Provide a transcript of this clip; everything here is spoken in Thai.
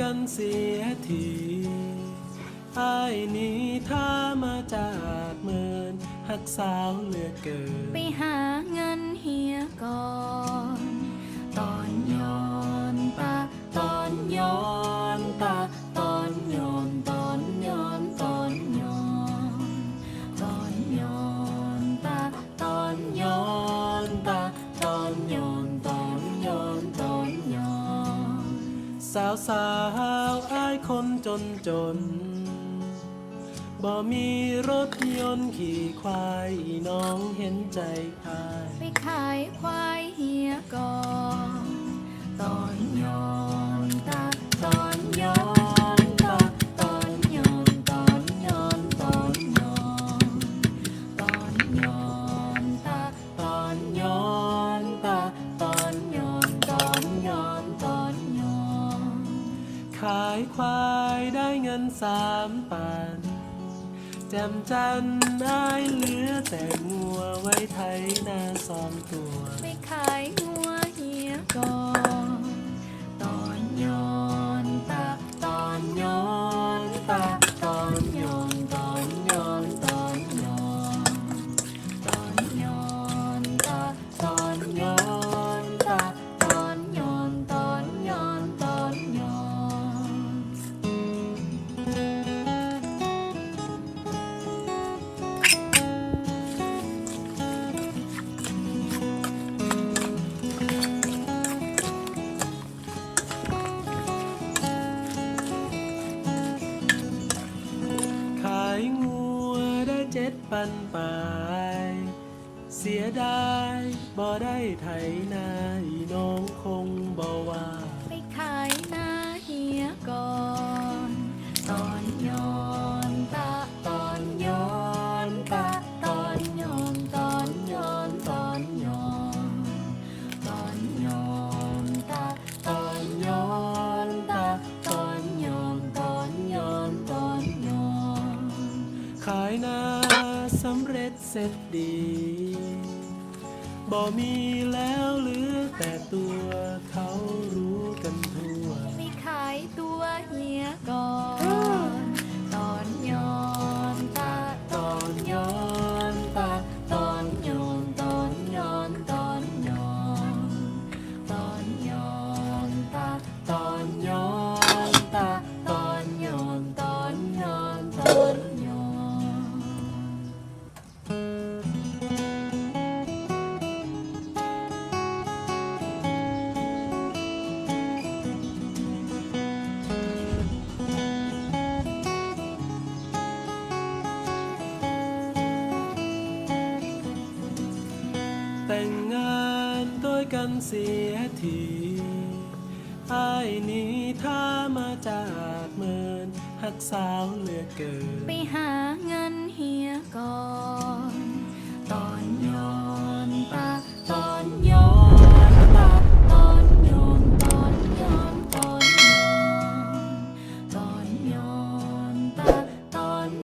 กันเสียทีไอ้นี้ถ้ามาจากเมือนหักสาวเหลือเกิน ไปหาเงินเฮีย สาวสาวอายคนจนจน บ่มีรถยนต์ขี่ควายน้องเห็นใจอายไปขายควายเฮียก่อนตอนย้อ ควายได้เงินสามปันแจมจันได้เหลือแต่งัวไว้ไถนาสองตัว ไปขายงัวเฮียก่อน ปันปลาย เสียดายบ่ได้ไถนาอีน้องคงบ่ว่าำเร็จเสร็จดี บ่มีแล้วเหลือแต่ตัวเขารู้กันทั่วไปขายตัวเฮียก่อน ตอนย้อนตาตอนย้อน เสียทีไอ้นี้ถ้ามาจากเมินหักสาวเหลือเกิน ไปหาเงิน